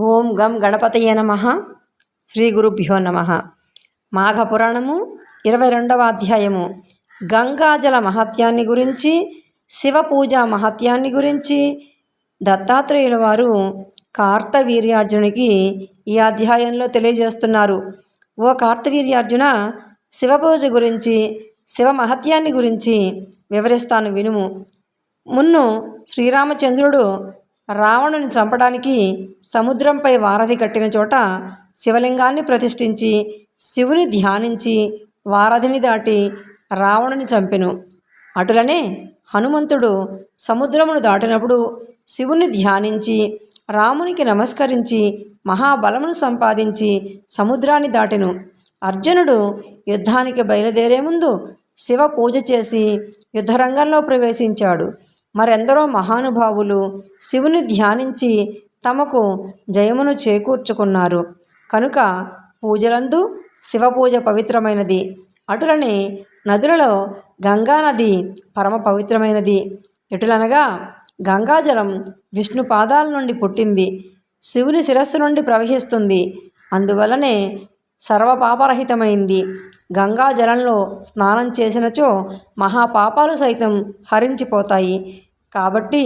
ఓం గం గణపతయే నమ. శ్రీ గురుభ్యో నమ. మాఘపురాణము ఇరవై రెండవ అధ్యాయము. గంగాజల మహత్యాన్ని గురించి శివ పూజ మహత్యాన్ని గురించి దత్తాత్రేయుల వారు కార్తవీర్యార్జునికి ఈ అధ్యాయంలో తెలియజేస్తున్నారు. ఓ కార్తవీర్యార్జున శివపూజ గురించి శివ మహత్యాన్ని గురించి వివరిస్తాను వినుము. మున్ను శ్రీరామచంద్రుడు రావణుని చంపడానికి సముద్రంపై వారధి కట్టిన చోట శివలింగాన్ని ప్రతిష్ఠించి శివుని ధ్యానించి వారధిని దాటి రావణుని చంపెను. అటులనే హనుమంతుడు సముద్రమును దాటినప్పుడు శివుని ధ్యానించి రామునికి నమస్కరించి మహాబలమును సంపాదించి సముద్రాన్ని దాటెను. అర్జునుడు యుద్ధానికి బయలుదేరే ముందు శివ పూజ చేసి యుద్ధరంగంలో ప్రవేశించాడు. మరెందరో మహానుభావులు శివుని ధ్యానించి తమకు జయమును చేకూర్చుకున్నారు. కనుక పూజలందు శివ పూజ పవిత్రమైనది. అటులనే నదులలో గంగా నది పరమ పవిత్రమైనది. ఎటులనగా గంగాజలం విష్ణు పాదాల నుండి పుట్టింది. శివుని శిరస్సు నుండి ప్రవహిస్తుంది. అందువలనే సర్వపాపరహితమైంది. గంగా జలంలో స్నానం చేసినచో మహాపాపాలు సైతం హరించిపోతాయి. కాబట్టి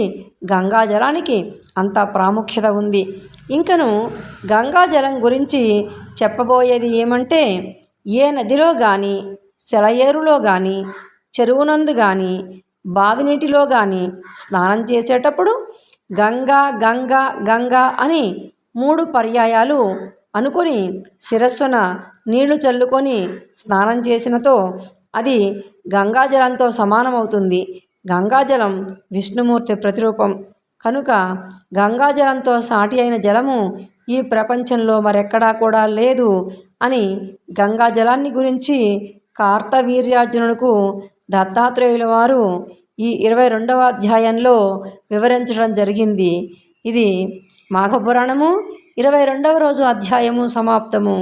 గంగా జలానికి అంత ప్రాముఖ్యత ఉంది. ఇంకను గంగా జలం గురించి చెప్పబోయేది ఏమంటే ఏ నదిలో కానీ సెలయేరులో కానీ చెరువునందు కానీ బావినీటిలో కానీ స్నానం చేసేటప్పుడు గంగా గంగా గంగా అని మూడు పర్యాయాలు అనుకొని శిరస్సున నీళ్ళు చల్లుకొని స్నానం చేసినతో అది గంగాజలంతో సమానమవుతుంది. గంగాజలం విష్ణుమూర్తి ప్రతిరూపం. కనుక గంగాజలంతో సాటి అయిన జలము ఈ ప్రపంచంలో మరెక్కడా కూడా లేదు అని గంగాజలాన్ని గురించి కార్తవీర్యార్జునులకు దత్తాత్రేయుల వారు ఈ ఇరవై రెండవ అధ్యాయంలో వివరించడం జరిగింది. ఇది మాఘపురాణము ఇరవై రెండవ రోజు అధ్యాయము సమాప్తము.